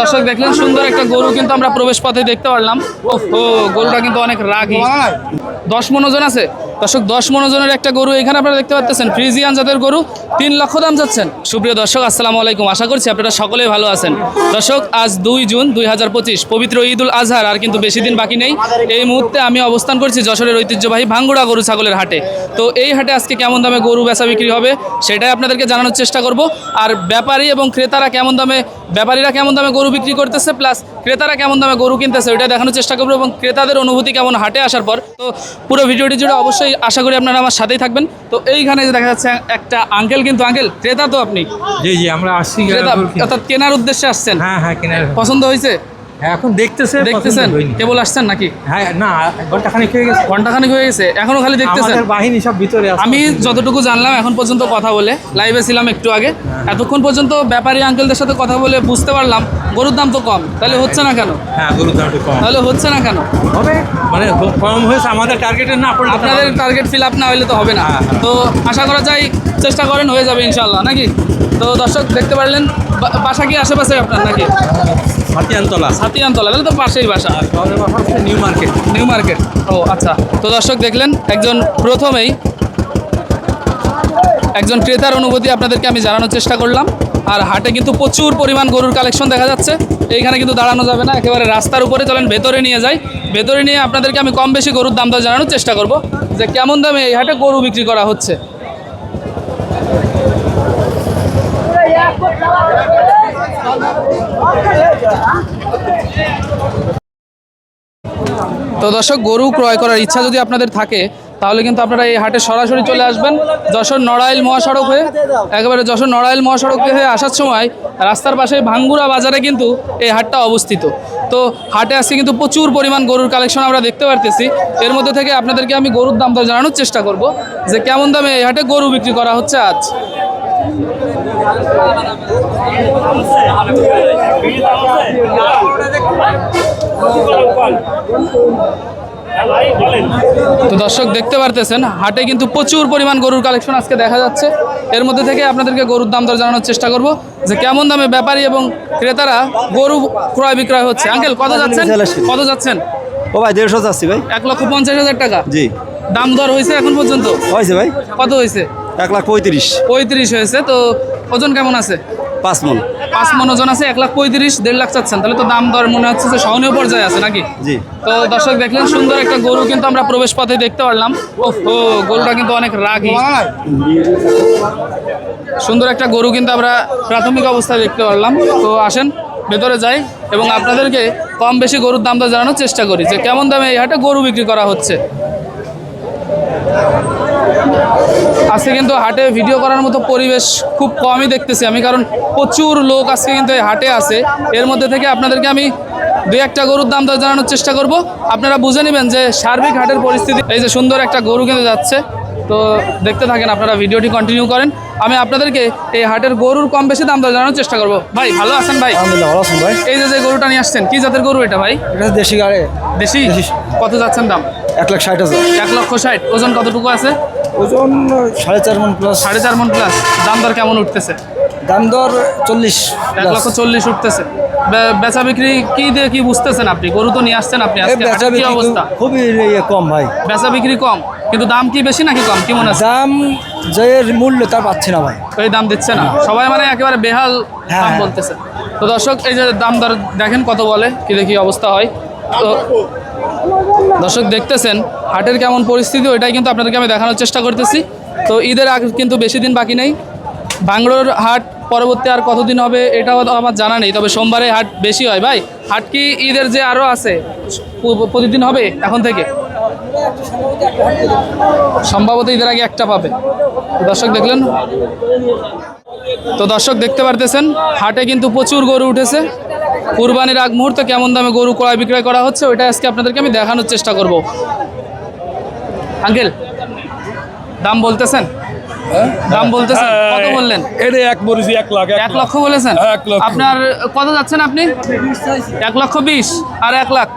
দর্শক দেখলেন, সুন্দর একটা গরু কিন্তু আমরা প্রবেশ পথে দেখতে পারলাম। ও গরুটা কিন্তু অনেক রাগী। দশ মনোজন আছে? দর্শক, দশ মনোজনের একটা গরু এখানে আপনারা দেখতে পাচ্ছেন ফ্রিজিয়ান জাতের গরু, তিন লক্ষ দাম যাচ্ছেন। সুপ্রিয় দর্শক, আসসালামু আলাইকুম। আশা করছি আপনারা সকলেই ভালো আছেন। দর্শক, আজ দুই জুন দুই হাজার পঁচিশ, পবিত্র ঈদ উল আজহার, আর কিন্তু বেশি দিন বাকি নেই। এই মুহূর্তে আমি অবস্থান করছি যশোরের ঐতিহ্যবাহী ভাঙ্গুড়া গরু ছাগলের হাটে। তো এই হাটে আজকে কেমন দামে গরু বেচা বিক্রি হবে, সেটাই আপনাদেরকে জানানোর চেষ্টা করব। আর ব্যাপারী এবং ক্রেতারা কেমন দামে ব্যাপারীরা কেমন দামে গরু বিক্রি করতেছে প্লাস ক্রেতারা কেমন দামে গরু কিনতেছে ওইটা দেখানোর চেষ্টা করব এবং ক্রেতাদের অনুভূতি কেমন হাটে আসার পর। তো পুরো ভিডিওটি জুড়ে অবশ্যই আশা করি আপনারা আমার সাথেই থাকবেন। তো এইখানে যে দেখা যাচ্ছে একটা আঙ্কেল কিন্তু আঙ্কেল ক্রেতা তো আপনি? জি জি আমরা আসছি ক্রেতা অর্থাৎ কেনার উদ্দেশ্যে আসছেন। হ্যাঁ হ্যাঁ কেনার। পছন্দ হয়েছে? হ্যাঁ, এখন দেখতেছে দেখতেছেন? কেবল আসছেন নাকি? হ্যাঁ না ঘণ্টা খানিক হয়ে গেছে। ঘন্টাখানিক হয়ে গেছে। এখনও খালি দেখতেছেন? বাহিনী সব ভিতরে আমি যতটুকু জানলাম এখন পর্যন্ত কথা বলে লাইভে ছিলাম একটু আগে। এতক্ষণ পর্যন্ত ব্যাপারী আঙ্কেলদের সাথে কথা বলে বুঝতে পারলাম গরুর দাম তো কম। তাহলে হচ্ছে না কেন? হ্যাঁ গরুর দাম একটু কম। তাহলে হচ্ছে না কেন? হবে মানে কম হয়েছে আমাদের টার্গেটে না পড়লে আপনাদের টার্গেট ফিল আপ না হলে তো হবে না। হ্যাঁ, হ্যাঁ। তো আশা করা যায় চেষ্টা করেন হয়ে যাবে ইনশাল্লাহ নাকি? তো দর্শক দেখতে পারলেন বাসা কি আশেপাশে আপনার নাকি? হাতিয়ানতলা হাতিয়ানতলা তাহলে তো পাশেই বাসা। আর শহরের বাসা হচ্ছে নিউ মার্কেট। New Market. ও আচ্ছা। তো দর্শক দেখলেন একজন প্রথমেই একজন ক্রেতার অনুভূতি আপনাদেরকে আমি জানানোর চেষ্টা করলাম। আর হাটে কিন্তু প্রচুর পরিমাণ গরুর কালেকশন দেখা যাচ্ছে। এইখানে কিন্তু দাঁড়ানো যাবে না একেবারে রাস্তার উপরে চলেন ভেতরে নিয়ে যাই। ভেতরে নিয়ে আপনাদেরকে আমি কম বেশি গরুর দাম দর জানানোর চেষ্টা করব যে কেমন দামে এই হাটে গরু বিক্রি করা হচ্ছে। তো দর্শক, গরু ক্রয় করার ইচ্ছা যদি আপনাদের থাকে, তাহলে কিন্তু আপনারা এই হাটে সরাসরি চলে আসবেন যশোর নড়াইল মহাসড়ক হয়ে। একেবারে যশোর নড়াইল মহাসড়ক হয়ে আসার সময় রাস্তার পাশে ভাঙ্গুরা বাজারে কিন্তু এই হাটটা অবস্থিত। তো হাটে আজকে কিন্তু প্রচুর পরিমাণ গরুর কালেকশন আমরা দেখতে পারতেছি। এর মধ্যে থেকে আপনাদেরকে আমি গরুর দাম দর জানানোর চেষ্টা করব যে কেমন দামে এই হাটে গরু বিক্রি করা হচ্ছে আজ। তো দর্শক দেখতে পারতেছেন হাটে কিন্তু প্রচুর পরিমাণ গরুর কালেকশন আজকে দেখা যাচ্ছে। এর মধ্যে থেকে আপনাদেরকে গরুর দাম দর জানানোর চেষ্টা করব যে কেমন দামে ব্যাপারী এবং ক্রেতারা গরু ক্রয় বিক্রয় হচ্ছে। আঙ্কেল কত যাচ্ছেন? কত যাচ্ছেন? ও ভাই দেড়শো যাচ্ছি ভাই। এক লক্ষ পঞ্চাশ হাজার টাকা। জি। দাম দর হয়েছে এখন পর্যন্ত? হয়েছে ভাই। কত হয়েছে? এক লাখ পঁয়ত্রিশ। পঁয়ত্রিশ হয়েছে তো ওজন কেমন আছে? পাঁচ মন। পাঁচ মন ওজন আছে এক লাখ পঁয়ত্রিশ দেড় লাখ চাচ্ছেন। তাহলে তো দাম দর মনে হচ্ছে যে সহনীয় পর্যায়ে আছে নাকি? জি। তো দর্শক দেখলেন সুন্দর একটা গরু কিন্তু আমরা প্রবেশ পথে দেখতে পারলাম। ও গরুটা কিন্তু অনেক রাগী। সুন্দর একটা গরু কিন্তু আমরা প্রাথমিক অবস্থায় দেখতে পারলাম। তো আসেন ভেতরে যাই এবং আপনাদেরকে কম বেশি গরুর দাম দর জানানোর চেষ্টা করি যে কেমন দামে এই হাটে গরু বিক্রি করা হচ্ছে। আজকে কিন্তু হাটে ভিডিও করার মতো পরিবেশ খুব কমই দেখতেছি আমি কারণ প্রচুর লোক আজকে কিন্তু এই হাটে আছে। এর মধ্যে থেকে আপনাদেরকে আমি দুই একটা গরুর দাম দর জানানোর চেষ্টা করব। আপনারা বুঝে নেবেন যে সার্বিক হাটের পরিস্থিতি এই যে সুন্দর একটা গরু কিন্তু যাচ্ছে। তো দেখতে থাকেন আপনারা ভিডিওটি কন্টিনিউ করেন। আমি আপনাদেরকে এই হাটের গরুর কম বেশি দাম দর জানানোর চেষ্টা করব। ভাই ভালো আছেন ভাই? ভালো আছেন ভাই। এই যে যে গরুটা নিয়ে আসছেন কি জাতের গরু এটা ভাই? এটা দেশি গাড়ি। দেশি। কত যাচ্ছেন দাম? এক লাখ ষাট হাজার। এক লক্ষ ষাট ওজন কতটুকু আছে? ওজন সাড়ে চার মন প্লাস সাড়ে চার মন প্লাস দাম দর কেমন উঠতেছে? দাম দর চল্লিশ এক লক্ষ চল্লিশ উঠতেছে। বেচা বিক্রি কি দিয়ে কি বুঝতেছেন আপনি? গরু তো নিয়ে আসছেন আপনি বেচা বিক্রি অবস্থা? খুবই ইয়ে কম ভাই। বেচা বিক্রি কম। কিন্তু দাম কি বেশি নাকি কম? কি মনে আছে? দাম যে মূল্য তা পাচ্ছি না ভাই। ওই দাম দিচ্ছে না। সবাই মানে একেবারে বেহাল হ্যাঁ, দাম হ্যাঁ। বলতেছে। তো দর্শক এই যে দাম দর দেখেন কত বলে কি দেখি অবস্থা হয়। তো দর্শক দেখতেছেন, হাটের কেমন পরিস্থিতি, ওইটাই কিন্তু আপনাদেরকে আমি দেখানোর চেষ্টা করতেছি। তো ঈদের আগে কিন্তু বেশি দিন বাকি নেই। বাংলোর হাট পরবর্তী আর কতদিন হবে, এটাও আমার জানা নেই। তবে সোমবারে হাট বেশি হয়। ভাই, হাট কি ঈদের যে আরও আছে প্রতিদিন হবে এখন থেকে? সম্ভবত ঈদের আগে একটা পাবে। দর্শক দেখলেন? তো দর্শক দেখতে পারতেছেন, হাটে কিন্তু প্রচুর গরু উঠেছে। কুরবানির আগ মুহূর্তে কেমন দামে গরু ক্রয় বিক্রয় করা হচ্ছে ওইটা আজকে আপনাদেরকে আমি দেখানোর চেষ্টা করব। আঙ্কেল দাম বলতেছেন? দাম বলতেছেন? কত বললেন? এটা এক বলেছি এক লাখ এক লক্ষ বলেছেন? হ্যাঁ। আপনার কত যাচ্ছেন আপনি? এক লক্ষ বিশ আর এক লাখ।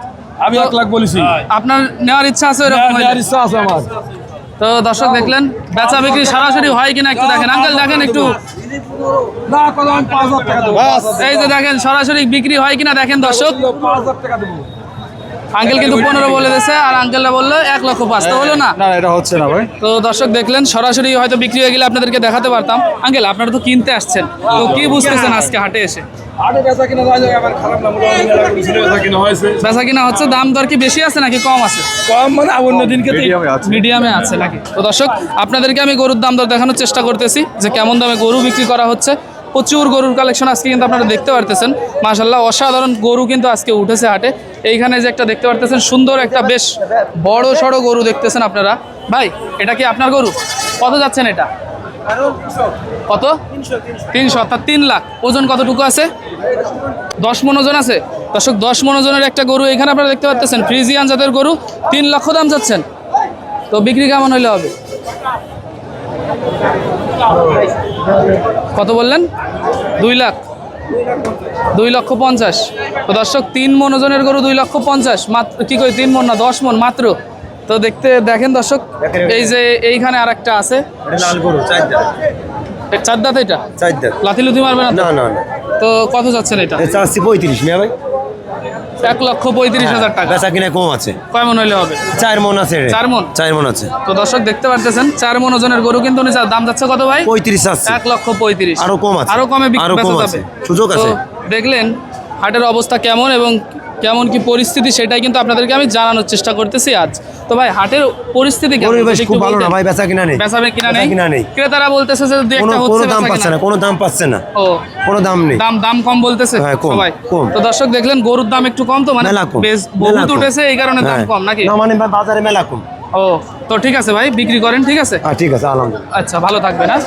আমি এক লাখ বলেছি। আপনার নেওয়ার ইচ্ছা আছে ওরকম হ্যাঁ, ইচ্ছা আছে আমার। তো দর্শক দেখলেন বেচা বিক্রি সরাসরি হয় কিনা একটু দেখেন। আঙ্কেল দেখেন একটু। এই যে দেখেন সরাসরি বিক্রি হয় কিনা দেখেন দর্শক। আঙ্কেল কিন্তু পনেরো বলে দিয়েছে আর আঙ্কেলরা বলল এক লক্ষ পাঁচ তো হলো না? না এটা হচ্ছে না ভাই। তো দর্শক দেখলেন সরাসরি হয়তো বিক্রি হয়ে গেলে আপনাদেরকে দেখাতে পারতাম। আঙ্কেল আপনারা তো কিনতে আসছেন তো কি বুঝতেছেন আজকে হাটে এসে? বেচা কিনা হচ্ছে দাম দর কি বেশি আছে নাকি কম আছে? মিডিয়ামে আছে। নাকি? তো দর্শক আপনাদেরকে আমি গরুর দাম দর দেখানোর চেষ্টা করতেছি যে কেমন দামে গরু বিক্রি করা হচ্ছে। প্রচুর গরুর কালেকশন আজকে কিন্তু আপনারা দেখতে পারতেছেন। মাশাল্লাহ অসাধারণ গরু কিন্তু আজকে উঠেছে হাটে। এইখানে যে একটা দেখতে পারতেছেন, সুন্দর একটা বেশ বড় সড়ো গরু দেখতেছেন আপনারা। ভাই, এটা কি আপনার গরু? কত যাচ্ছেন এটা? কত? তিনশো, অর্থাৎ তিন লাখ। ওজন কতটুকু আছে? দশ মন ওজন আছে? দর্শক, দশ মন ওজনের একটা গরু এখানে আপনারা দেখতে পাচ্ছেন ফ্রিজিয়ান জাতের গরু। তিন লক্ষ দাম যাচ্ছেন। তো বিক্রি কেমন হইলে হবে? কত বললেন? দুই লাখ। দুই লক্ষ পঞ্চাশ। তো দর্শক তিন মন ওজনের গরু দুই লক্ষ পঞ্চাশ। মাত্র কি কই তিন মন না দশ মন মাত্র। তো দেখতে দেখেন দর্শক এই যে এইখানে আর একটা আছে চার দাঁত। এটা? লাথি লুথি মারবে না তো? কত যাচ্ছেন এটা? চাচ্ছি পঁয়ত্রিশ ভাই। এক লক্ষ পঁয়ত্রিশ হাজার টাকা। বেচা কিনা কম আছে। কয় মন হইলে হবে? চার মন আছে চার মন? চার মন আছে। তো দর্শক দেখতে পারতেছেন চার মন ওজনের গরু কিন্তু উনি দাম যাচ্ছে কত ভাই? পঁয়ত্রিশ আছে এক লক্ষ পঁয়ত্রিশ। আরও কম আছে। আরও কমে আরও কম আছে। সুযোগ আছে। দেখলেন হাটের অবস্থা কেমন এবং কেমন কি পরিস্থিতি সেটাই কিন্তু আপনাদেরকে আমি জানানোর চেষ্টা করতেছি আজ। তো ভাই হাটের পরিস্থিতি কেমন? পরিবেশ খুব ভালো না ভাই বেচা কিনা নেই। বেচা কিনা নেই? কিনা নেই। ক্রেতারা বলতেছে যে দুই কোনো দাম পাচ্ছে না কোনো দাম পাচ্ছে না। ও। কোনো দাম নেই। দাম দাম কম বলতেছে? হ্যাঁ, কম, কম। তো দর্শক দেখলেন গরুর দাম একটু কম তো? মানে বেশ বহুত উঠেছে এই কারণে দাম হ্যাঁ। কম নাকি? না মানে বাজারে মেলা কম। ও তো ঠিক আছে ভাই বিক্রি করেন ঠিক আছে? হ্যাঁ ঠিক আছে আলহামদুলিল্লাহ। আচ্ছা ভালো থাকবেন হ্যাঁ?